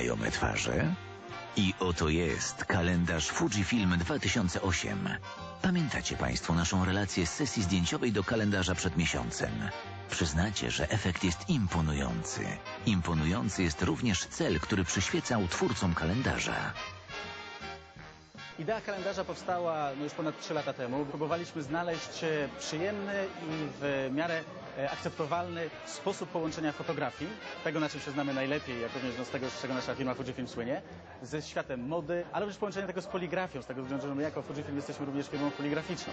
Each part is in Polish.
znajome twarze? I oto jest kalendarz Fujifilm 2008. Pamiętacie Państwo naszą relację z sesji zdjęciowej do kalendarza przed miesiącem. Przyznacie, że efekt jest imponujący. Imponujący jest również cel, który przyświecał twórcom kalendarza. Idea kalendarza powstała no, już ponad 3 lata temu. Próbowaliśmy znaleźć e, przyjemny i w miarę akceptowalny sposób połączenia fotografii, tego na czym się znamy najlepiej, jak również no, z tego, z czego nasza firma Fujifilm słynie, ze światem mody, ale również połączenia tego z poligrafią, z tego względu, że my jako Fujifilm jesteśmy również firmą poligraficzną.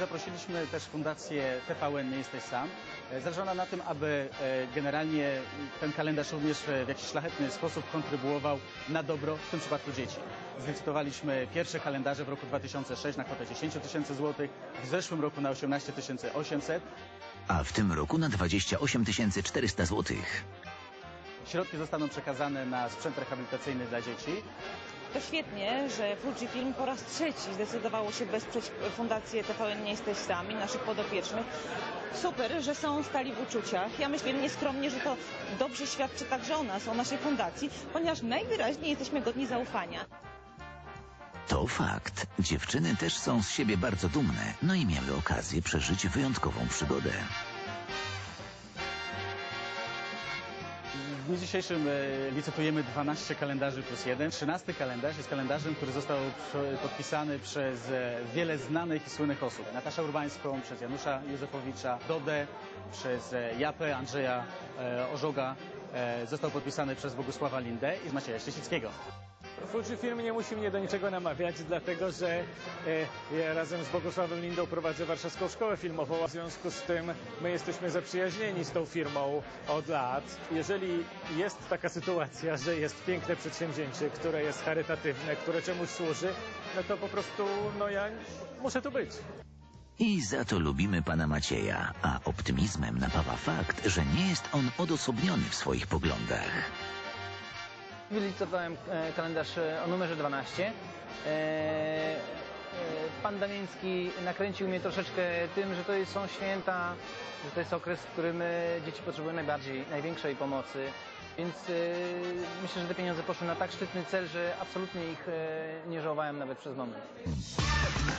Zaprosiliśmy też fundację TVN Nie Jesteś Sam. E, Zależało nam na tym, aby e, generalnie ten kalendarz również e, w jakiś szlachetny sposób kontrybuował na dobro, w tym przypadku dzieci. Zlicytowaliśmy pierwsze kalendarze w roku 2006 na kwotę 10 tysięcy złotych, w zeszłym roku na 18 800. A w tym roku na 28 400 złotych. Środki zostaną przekazane na sprzęt rehabilitacyjny dla dzieci. To świetnie, że Fujifilm po raz trzeci zdecydowało się wesprzeć Fundację TVN Nie Jesteś Sam i naszych podopiecznych. Super, że są stali w uczuciach. Ja myślę nieskromnie, że to dobrze świadczy także o nas, o naszej fundacji, ponieważ najwyraźniej jesteśmy godni zaufania. To fakt. Dziewczyny też są z siebie bardzo dumne, no i miały okazję przeżyć wyjątkową przygodę. Dniu dzisiejszym e, licytujemy 12 kalendarzy plus jeden. 13 kalendarz jest kalendarzem, który został podpisany przez e, wiele znanych i słynnych osób. Nataszę Urbańską, przez Janusza Józefowicza, Dodę, przez e, Japę, Andrzeja. E, Został podpisany przez Bogusława Lindę i Macieja Ściesickiego. Fujifilm nie musi mnie do niczego namawiać, dlatego że e, ja razem z Bogusławem Lindą prowadzę Warszawską Szkołę Filmową, w związku z tym my jesteśmy zaprzyjaźnieni z tą firmą od lat. Jeżeli jest taka sytuacja, że jest piękne przedsięwzięcie, które jest charytatywne, które czemuś służy, no to po prostu no ja muszę tu być. I za to lubimy pana Macieja, a optymizmem napawa fakt, że nie jest on odosobniony w swoich poglądach. Wylicytowałem e, kalendarz e, o numerze 12. E, Pan Damiński nakręcił mnie troszeczkę tym, że to są święta, że to jest okres, w którym dzieci potrzebują najbardziej, największej pomocy. Więc myślę, że te pieniądze poszły na tak szczytny cel, że absolutnie ich nie żałowałem nawet przez moment.